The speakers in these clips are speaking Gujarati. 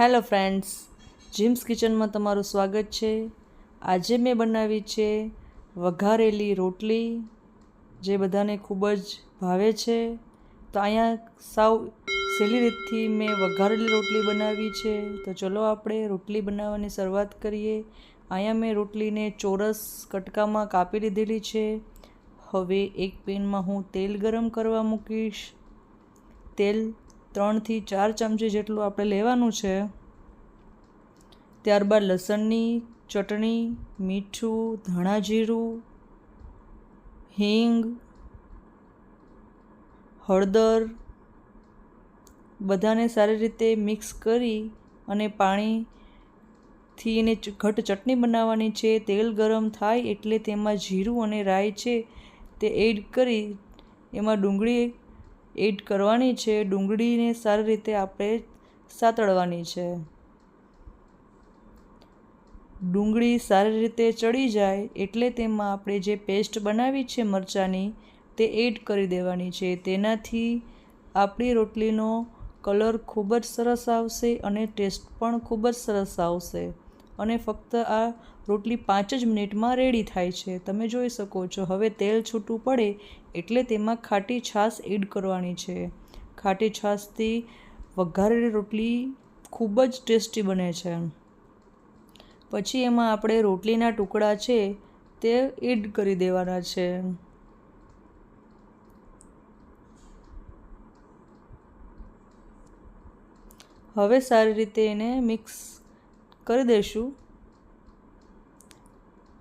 હેલો ફ્રેન્ડ્સ, જીમ્સ કિચનમાં તમારું સ્વાગત છે. આજે મેં બનાવી છે વઘારેલી રોટલી, જે બધાને ખૂબ જ ભાવે છે. તો અહીંયા સાવ સહેલી રીતથી મેં વઘારેલી રોટલી બનાવી છે. તો ચલો આપણે રોટલી બનાવવાની શરૂઆત કરીએ. અહીંયા મેં રોટલીને ચોરસ કટકામાં કાપી લીધેલી છે. હવે એક પેનમાં હું તેલ ગરમ કરવા મૂકીશ. તેલ ત્રણથી ચાર ચમચી જેટલું આપણે લેવાનું છે. ત્યારબાદ લસણની, ચટણી, મીઠું ધાણા જીરું હિંગ, હળદર, બધાને સારી રીતે મિક્સ કરી અને પાણીથી એને ઘટ ચટણી બનાવવાની છે. તેલ ગરમ થાય એટલે તેમાં જીરું અને રાઈ છે તે એડ કરી, એમાં ડુંગળી એડ કરવાની છે, ડુંગળીને સારી રીતે આપણે સાતળવાની છે. ડુંગળી સારી રીતે ચડી જાય એટલે તેમાં આપણે જે પેસ્ટ બનાવી છે મરચાંની, તે એડ કરી દેવાની છે. તેનાથી આપણી રોટલીનો કલર ખૂબ જ સરસ આવશે અને ટેસ્ટ પણ ખૂબ જ સરસ આવશે. અને ફક્ત આ રોટલી પાંચ જ મિનિટમાં રેડી થાય છે. તમે જોઈ શકો છો, હવે તેલ છૂટું પડે એટલે તેમાં ખાટી છાશ એડ કરવાની છે. ખાટી છાશથી વઘારેલી રોટલી ખૂબ જ ટેસ્ટી બને છે. પછી એમાં આપણે રોટલીના ટુકડા છે તે એડ કરી દેવાના છે. હવે સારી રીતે એને મિક્સ કરી દઈશું.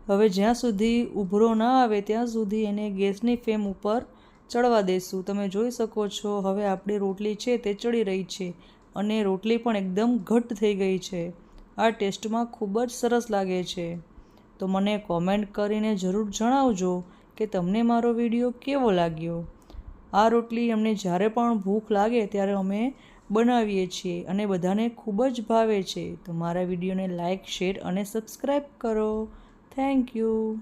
હવે જ્યાં સુધી ઉભરો ના આવે ત્યાં સુધી એને ગેસની ફ્લેમ ઉપર ચડવા દઈશું તમે જોઈ શકો છો, હવે આપણી રોટલી છે તે ચડી રહી છે અને રોટલી પણ એકદમ ઘટ્ટ થઈ ગઈ છે. આ ટેસ્ટમાં ખૂબ જ સરસ લાગે છે. તો મને કોમેન્ટ કરીને જરૂર જણાવજો કે તમને મારો વીડિયો કેવો લાગ્યો? આ રોટલી અમને જ્યારે પણ ભૂખ લાગે ત્યારે અમે બનાવીએ છીએ અને બધાને ખૂબ જ ભાવે છે. તો મારા વિડીયોને લાઇક શેર અને સબસ્ક્રાઈબ કરો. Thank you.